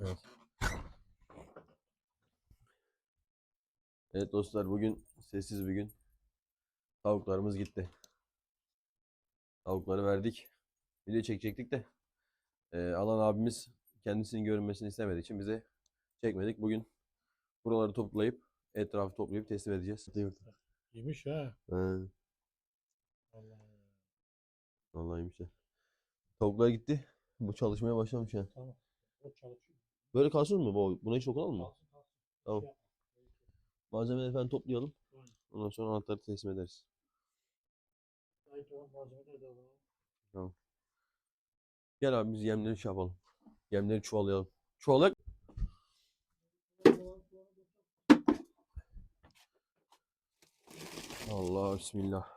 Evet. Evet dostlar bugün sessiz bir gün. Tavuklarımız gitti. Tavukları verdik. Video çekecektik de e, alan abimiz kendisinin görünmesini istemediği için bize çekmedik. Bugün buraları toplayıp etrafı toplayıp teslim edeceğiz. Yemiş ha. He, Allah. vallahi de. Tavuklar gitti. Bu çalışmaya başlamış yani. Tamam. O çalışıyor. Böyle kalsın mı? Bu- Buna hiç dokunalım mı? Kalsın kalsın. Tamam. Şey yapma. Malzemeleri falan toplayalım. Aynen. Ondan sonra anahtarı teslim ederiz. Malzemeleri de alalım. Gel abi biz yemleri şey yapalım. Yemleri çuvalayalım. Çuvalak. Allah bismillah.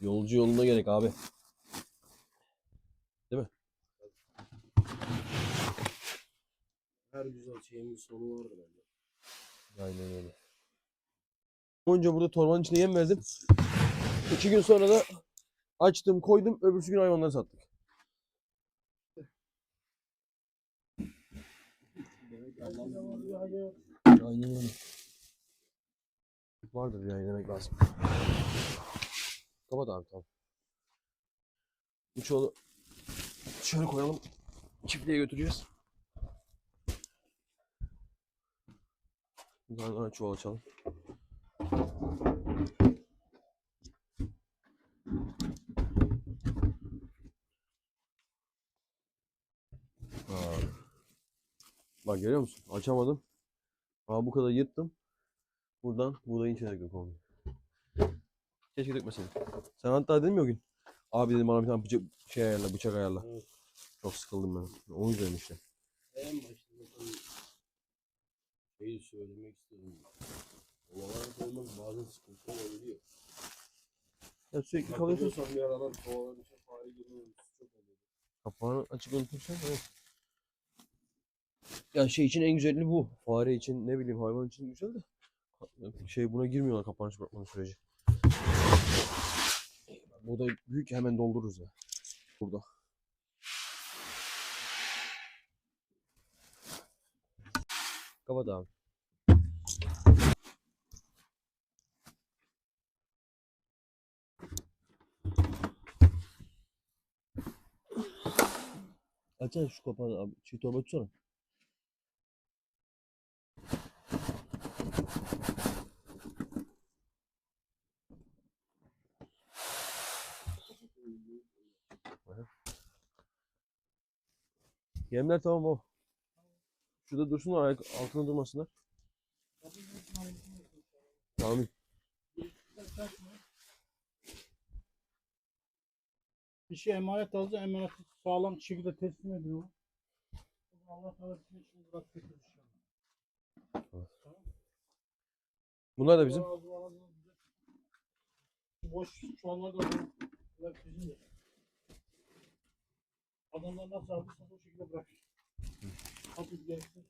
Yolcu yolunda gerek abi. Her güzel şeyin bir sonu vardır bence. Aynen öyle. Önce burada torbanın içine yem verdim. İki gün sonra da açtım koydum. Öbürsü gün hayvanları sattık. Aynen öyle. Vardır yani demek lazım. Kapat abi tamam. Çuvalı şöyle koyalım. Çiftliğe götüreceğiz. Tane daha çuval açalım. Aa. Bak görüyor musun? Açamadım. Aa bu kadar yırttım. Buradan buğdayın içine komple. Keşke dökmeseydim. Sen hatta dedin mi o gün? Abi dedim bana bir tane bıçak, şey ayarla, bıçak ayarla. Evet. Çok sıkıldım ben. O yüzden işte. en başta zaten şeyi söylemek istedim. Kovalar olmaz bazen sıkıntı olabiliyor. Ya sürekli kalıyorsun. Bir aralar kovaların içine fare girme çok oluyor. Kapağını açık unutursan evet. Ya şey için en güzeli bu. Fare için ne bileyim hayvan için güzel de. Şey buna girmiyorlar kapağını açık bırakmanın süreci. Bu da büyük hemen doldururuz ya. Burada. Kapat abi. Açsana şu kapağını abi. Şu torba tutsana. Yemler tamam o. Şurada dursunlar ayak altında durmasınlar. Tamam. Bir şey emanet alacağım. Emaneti sağlam şekilde teslim ediyor. Allah Teala bir şey bırak götür inşallah. Bunlar da bizim. Boş çuvallar da bizim de. Adamlar nasıl aldıysa o şekilde bırak. Hafif gelsin.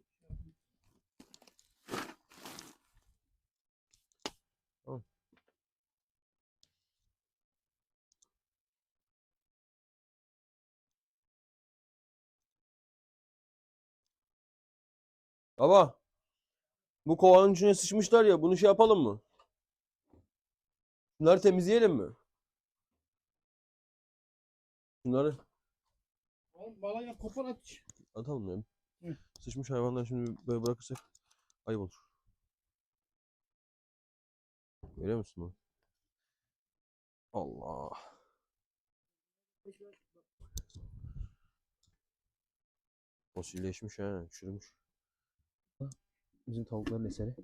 Baba. Bu kovanın içine sıçmışlar ya. Bunu şey yapalım mı? Bunları temizleyelim mi? Bunları Oğlum bana ya kopar at. atalım ya. Hı. Sıçmış hayvanları şimdi böyle bırakırsak ayıp olur. Görüyor musun bu? Allah. Fosilleşmiş ha, çürümüş. Bizim tavukların eseri.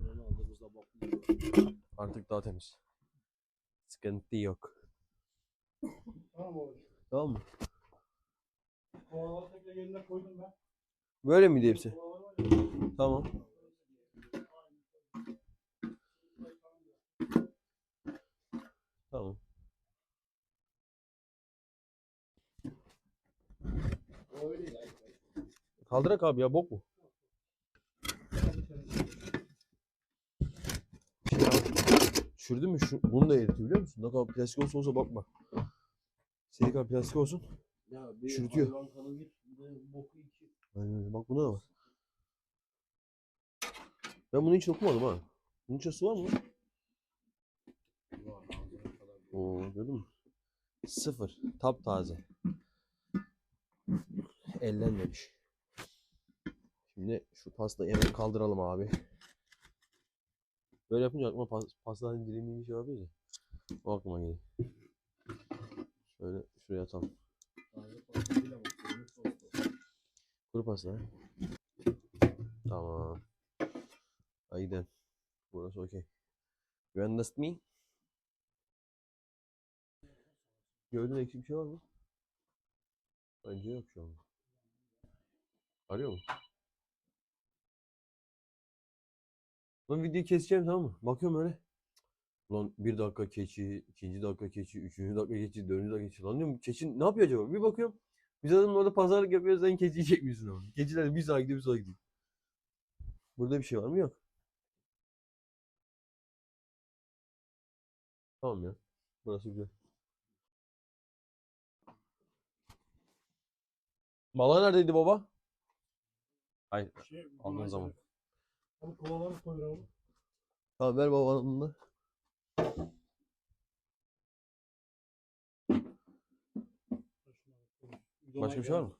Onu aldığımızda Artık daha temiz. Sıkıntı yok. Tamam oğlum. Tamam mı? Kovaları tekrar yerine koydum ben. Böyle miydi hepsi? Kovalar. Tamam. Tamam. Kaldırak abi ya bok mu? Çürdün mü? Şu, bunu da eritiyor biliyor musun? Ne kadar plastik olsa olsa bakma. Senin kadar plastik olsun. Ya bir Çürütüyor. hayvan kanı bir, bir de boku iki. Aynen öyle. Bak bunda da var. Ben bunu hiç okumadım ha. Bunun su var mı? Var ağzına kadar. Oo gördün mü? Sıfır. Taptaze. Ellenmemiş. Şimdi şu pastayı hemen kaldıralım abi. Böyle yapınca aklıma pas, pastanın dilimini şey yapıyoruz ya. O aklıma geliyor. Şöyle şuraya atalım. Kuru pasta. Tamam. Hadi. Burası okey. You understand me? Gördüğün eksik bir şey var mı? Bence yok şu an. Arıyor mu? Lan videoyu keseceğim tamam mı? Bakıyorum öyle. Ulan bir dakika keçi, ikinci dakika keçi, üçüncü dakika keçi, dördüncü dakika keçi. Lan diyorum keçi ne yapıyor acaba? Bir bakıyorum. Biz adamla orada pazarlık yapıyoruz sen keçiyi çekmiyorsun ama. Keçiler bir sağa gidiyor bir sağa gidiyor. Burada bir şey var mı? Yok. Tamam ya. Burası güzel. Mala neredeydi baba? Hayır. Şey, Aldığın zaman. Abi kovaları koyalım. Tamam ver babanın da. Başka bir şey var mı?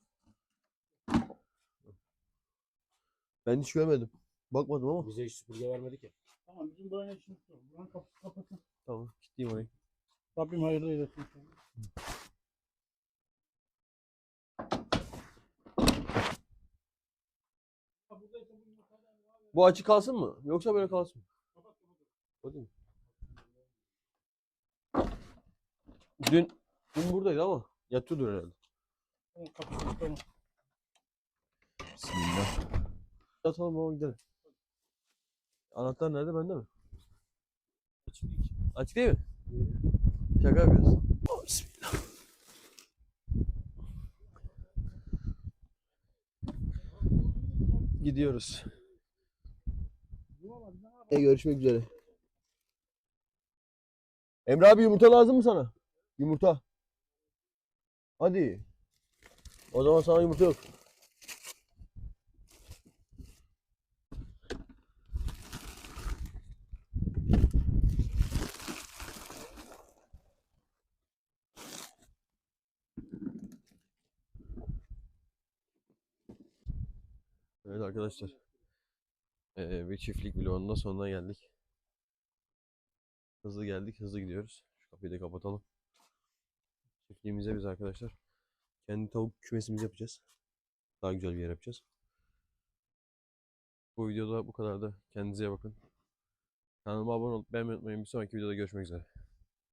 Ben hiç görmedim. Bakmadım ama. Bize hiç süpürge vermedik ya. Tamam bizim buranın işimiz yok. Buranın kapısı kapatın. Tamam. Gideyim oraya. Rabbim hayırlı eylesin. Bu açık kalsın mı? Yoksa böyle kalsın mı? O değil mi? Dün, dün buradaydı ama yatıyordur herhalde. Bismillah. Yatalım baba gidelim. Anahtar nerede bende mi? Açık değil. Açık değil mi? Şaka yapıyorsun. Oh, bismillah. Gidiyoruz. E, görüşmek üzere. Emre abi yumurta lazım mı sana? Yumurta. Hadi. O zaman sana yumurta yok. Evet arkadaşlar. Ee, bir çiftlik vlogunun da sonuna geldik. Hızlı geldik, hızlı gidiyoruz. Şu kapıyı da kapatalım. Çiftliğimize biz arkadaşlar kendi tavuk kümesimizi yapacağız. Daha güzel bir yer yapacağız. Bu videoda bu kadar da kendinize bakın. Kanalıma abone olup beğenmeyi unutmayın. Bir sonraki videoda görüşmek üzere.